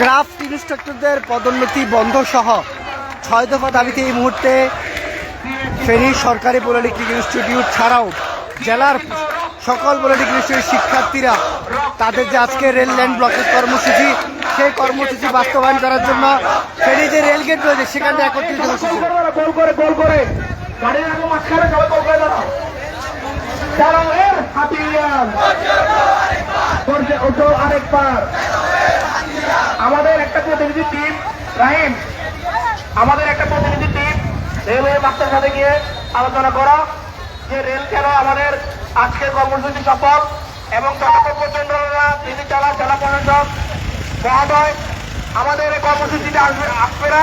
Craft ইনস্ট্রাক্টরদের পদোন্নতি বন্ধ সহ ছয় দফা দাবিতে এই মুহূর্তে ফেনীর সরকারি পলিটেকনিক ইনস্টিটিউট ছাড়াও জেলার সকল পলিটেকনিক ইনস্টিটিউটের শিক্ষার্থীরা তাদের যে আজকে রেল লাইন ব্লকের কর্মসূচি, সেই কর্মসূচি বাস্তবায়ন করার জন্য ফেনী যে রেল গেট রয়েছে, সেখানে একত্রিত হাতিয়ার। আরেকবার। আমাদের একটা প্রতিনিধি টিম রাহিম। আমাদের একটা প্রতিনিধি টিম রেলওয়ে মাস্টার সাথে গিয়ে আলোচনা করা। যে রেল কেন আমাদের আজকের কর্মসূচি সফল এবং পর্যন্ত তিনি চালা জেলা প্রশাসক মহোদয় আমাদের এই কর্মসূচিটা আসবে আসবে না।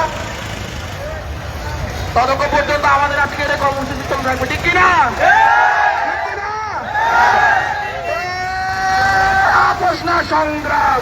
ততক্ষণ পর্যন্ত আমাদের আজকের এই কর্মসূচি চলতে থাকবে। ঠিক কিনা? সংগ্রাম।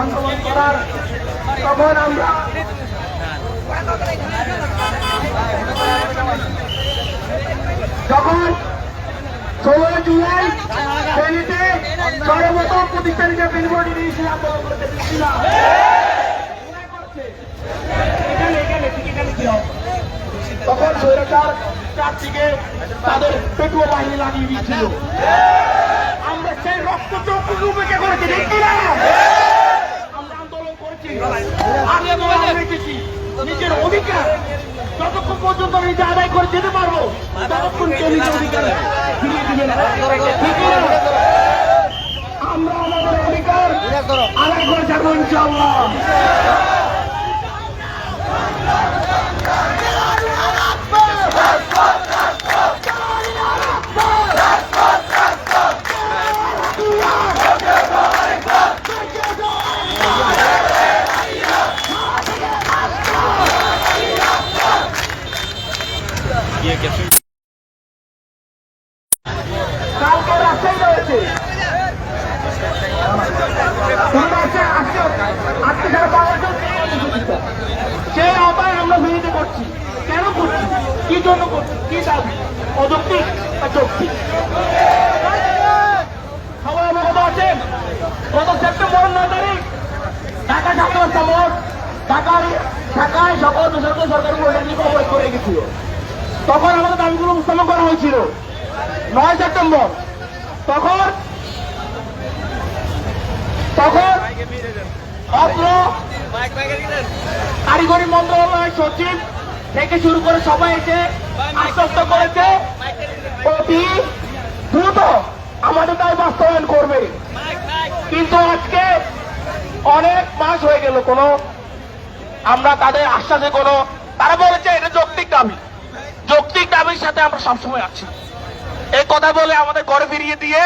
আন্দোলন করার তখন আমরা যখন ষোলোই জুলাই ফেনীতে সর্বপ্রথম প্রতিষ্ঠান হিসেবে বিলবোর্ড করতে পেটুয়া বাহিনী লাগিয়ে দিয়েছিল। আমরা সেই রক্ত চক্ষু উপেক্ষা করেছি দেখি না? আমরা আন্দোলন করেছি নিজের অধিকার যতক্ষণ পর্যন্ত আমি নিজে আদায় করে যেতে পারব, ততক্ষণ কেউ নিজের অধিকার ফিরিয়ে দিবে না। আমরা আমাদের অধিকার আদায় করে যাব ইনশাল্লাহ কালকে রাস্তায় রয়েছে। আজকে যারা আমরা বিরোধী করছি। কেন করছি? কি জন্য করছি? কি দাবি? অযৌক্তিক না যৌক্তিক? সবাই অবগত আছেন? গত সেপ্টেম্বর নয় তারিখ, ঢাকা ছাত্র মোট ঢাকার ঢাকায় সকল বেসরকারি সরকারি করে গেছিল। তখন আমাদের দাবিগুলো উপস্থাপন করা হয়েছিল। নয় সেপ্টেম্বর। তখন তখন অত্র কারিগরি মন্ত্রণালয়ের সচিব থেকে শুরু করে সবাই এসে আশ্বস্ত করেছে অতি দ্রুত আমাদের তাই বাস্তবায়ন করবে। কিন্তু আজকে অনেক মাস হয়ে গেল কোনো আমরা তাদের আশ্বাসে কোনো তারা বলেছে এটা যৌক্তিক দাবি। দাবির সাথে আমরা সবসময় আছি। এই কথা বলে আমাদের ঘরে ফিরিয়ে দিয়ে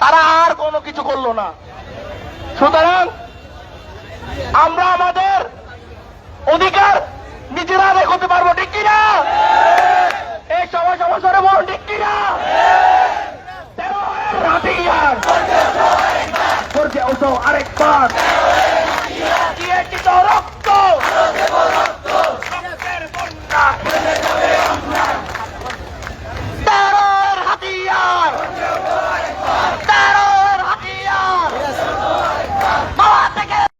তারা আর কোনো কিছু করল না। সুতরাং আমরা আমাদের অধিকার নিজেরা আদায় করতে পারব, ঠিক কিনা? এই সবাই সমস্যারে বলুন, ঠিক কিনা? আরেকবার। রক্ত?